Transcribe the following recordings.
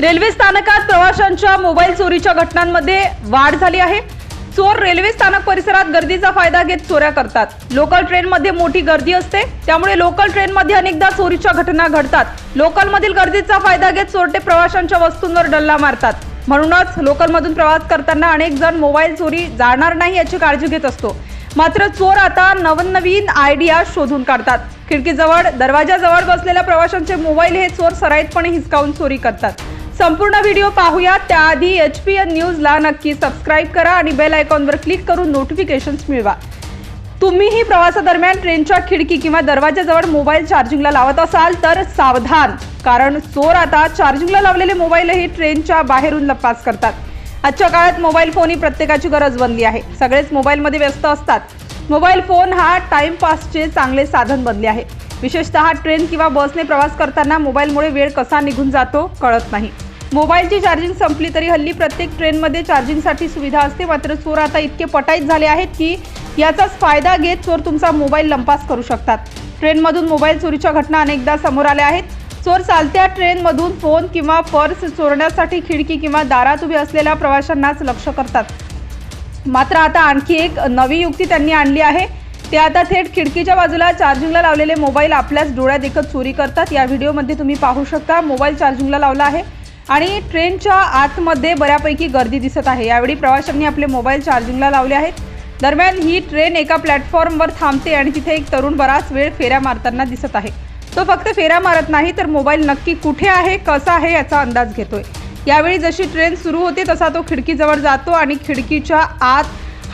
Railway स्थानकात प्रवाशांच्या mobile चोरीच्या घटनांमध्ये वाढ झाली आहे. चोर रेल्वे स्थानक परिसरात गर्दीचा फायदा घेत चोऱ्या करतात. लोकल ट्रेनमध्ये मोठी गर्दी असते त्यामुळे लोकल ट्रेनमध्ये अनेकदा चोरीच्या घटना घडतात. लोकलमधील गर्दीचा फायदा घेत चोरटे प्रवाशांच्या वस्तूंवर डल्ला मारतात. म्हणूनच लोकलमधून प्रवास करताना अनेक जण मोबाईल चोरी जाणार नाही याची काळजी घेत असतो. मात्र चोर आता नवनवीन आयडिया शोधून काढतात. खिडकीजवळ दरवाजाजवळ बसलेल्या प्रवाशांचे मोबाईल हे चोर सराईतपणे हिसकावून चोरी करतात. संपूर्ण व्हिडिओ पाहूया. त्याआधी एच पी एन न्यूजला नक्की सबस्क्राईब करा आणि बेल आयकॉनवर क्लिक करून नोटिफिकेशन्स मिळवा. तुम्हीही प्रवासादरम्यान ट्रेनच्या खिडकी किंवा दरवाजाजवळ मोबाईल चार्जिंगला लावत असाल तर सावधान कारण चोर आता चार्जिंगला लावलेले मोबाईलही ट्रेनच्या बाहेरून लपास करतात. आजच्या काळात मोबाईल फोन ही प्रत्येकाची गरज बनली आहे. सगळेच मोबाईलमध्ये व्यस्त असतात. मोबाईल फोन हा टाइमपासचे चांगले साधन बनले आहे. विशेषतः ट्रेन किंवा बसने प्रवास करताना मोबाईलमुळे वेळ कसा निघून जातो कळत नाही. मोबाईलची चार्जिंग संपली तरी हल्ली प्रत्येक ट्रेनमध्ये चार्जिंगसाठी सुविधा असते. मात्र चोर आता इतके पटाईत झाले आहेत की याचाच फायदा घेत चोर तुमचा मोबाईल लंपास करू शकतात. ट्रेनमधून मोबाईल चोरीच्या घटना अनेकदा समोर आल्या आहेत. चोर चालत्या ट्रेनमधून फोन किंवा पर्स चोरण्यासाठी खिडकी किंवा दारात उभे असलेल्या प्रवाशांनाच लक्ष करतात. मात्र आता आणखी एक नवी युक्ती त्यांनी आणली आहे. ते आता थेट खिडकीच्या बाजूला चार्जिंगला लावलेले मोबाईल आपल्याच डोळ्यादेखत चोरी करतात. या व्हिडिओमध्ये तुम्ही पाहू शकता मोबाईल चार्जिंगला लावला आहे. आणि ट्रेनच्या आतमध्ये बऱ्यापैकी गर्दी दिसत आहे. यावेळी प्रवाशांनी आपले मोबाईल चार्जिंगला लावले आहेत. दरम्यान ही ट्रेन एका प्लॅटफॉर्मवर थांबते आणि तिथे एक तरुण बराच वेळ फेऱ्या मारताना दिसत आहे. तो फक्त फेऱ्या मारत नाही तर मोबाईल नक्की कुठे आहे कसा आहे याचा अंदाज घेतोय. यावेळी जशी ट्रेन सुरू होते तसा तो खिडकीजवळ जातो आणि खिडकीच्या आत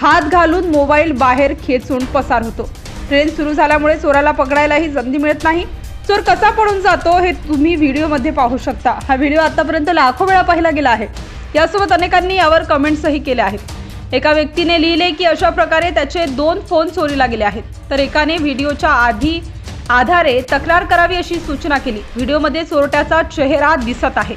हात घालून मोबाईल बाहेर खेचून पसार होतो. ट्रेन सुरू झाल्यामुळे चोराला पकडायलाही संधी मिळत नाही. चोर कसा पडून जातो हे तुम्ही व्हिडिओमध्ये पाहू शकता. हा व्हिडिओ आतापर्यंत लाखो वेळा पाहिला गेला आहे. यासोबत अनेकांनी यावर कमेंट्सही केल्या आहेत. एका व्यक्तीने लिहिले की अशा प्रकारे त्याचे दोन फोन चोरीला गेले आहेत. तर एकाने व्हिडिओच्या आधी आधारे तक्रार करावी अशी सूचना केली. व्हिडिओमध्ये चोरट्याचा चेहरा दिसत आहे.